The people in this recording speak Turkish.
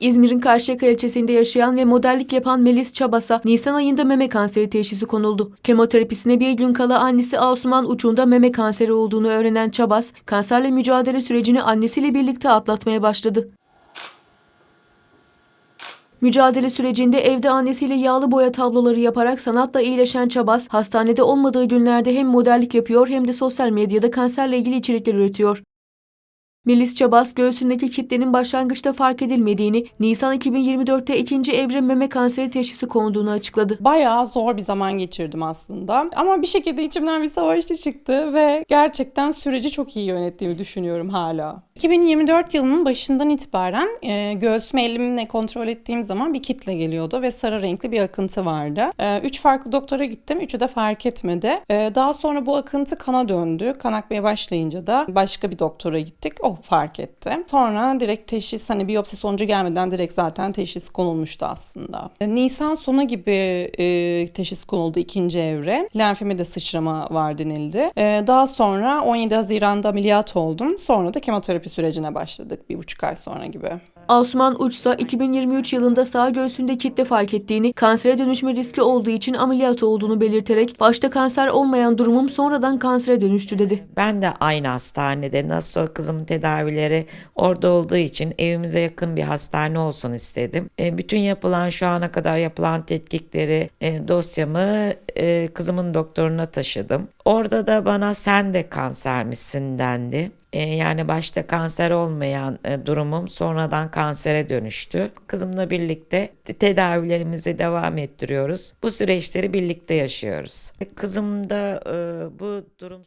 İzmir'in Karşıyaka ilçesinde yaşayan ve modellik yapan Melis Çabas'a Nisan ayında meme kanseri teşhisi konuldu. Kemoterapisine bir gün kala annesi Asuman Uçun'da meme kanseri olduğunu öğrenen Çabas, kanserle mücadele sürecini annesiyle birlikte atlatmaya başladı. Mücadele sürecinde evde annesiyle yağlı boya tabloları yaparak sanatla iyileşen Çabas, hastanede olmadığı günlerde hem modellik yapıyor hem de sosyal medyada kanserle ilgili içerikler üretiyor. Melis Çabas, göğsündeki kitlenin başlangıçta fark edilmediğini, Nisan 2024'te ikinci evre meme kanseri teşhisi konduğunu açıkladı. Bayağı zor bir zaman geçirdim aslında. Ama bir şekilde içimden bir savaşçı çıktı ve gerçekten süreci çok iyi yönettiğimi düşünüyorum hala. 2024 yılının başından itibaren e, göğsümü elimle kontrol ettiğim zaman bir kitle geliyordu ve sarı renkli bir akıntı vardı. E, üç farklı doktora gittim, üçü de fark etmedi. E, daha sonra bu akıntı kana döndü. Kan başlayınca da başka bir doktora gittik, o fark etti. Sonra direkt teşhis, hani biyopsi sonucu gelmeden direkt zaten teşhis konulmuştu aslında. Nisan sonu gibi e, teşhis konuldu ikinci evre. Lenfimde sıçrama var denildi. E, daha sonra 17 Haziran'da ameliyat oldum. Sonra da kemoterapi sürecine başladık bir buçuk ay sonra gibi. Asuman Uçsa 2023 yılında sağ göğsünde kitle fark ettiğini, kansere dönüşme riski olduğu için ameliyat olduğunu belirterek başta kanser olmayan durumum sonradan kansere dönüştü dedi. Ben de aynı hastanede nasıl kızımın tedavileri orada olduğu için evimize yakın bir hastane olsun istedim. E, bütün yapılan şu ana kadar yapılan tetkikleri e, dosyamı e, kızımın doktoruna taşıdım. Orada da bana sen de kansermişsin dendi. E, yani başta kanser olmayan e, durumum sonradan kansere dönüştü. Kızımla birlikte te- tedavilerimizi devam ettiriyoruz. Bu süreçleri birlikte yaşıyoruz. Kızımda e, bu durum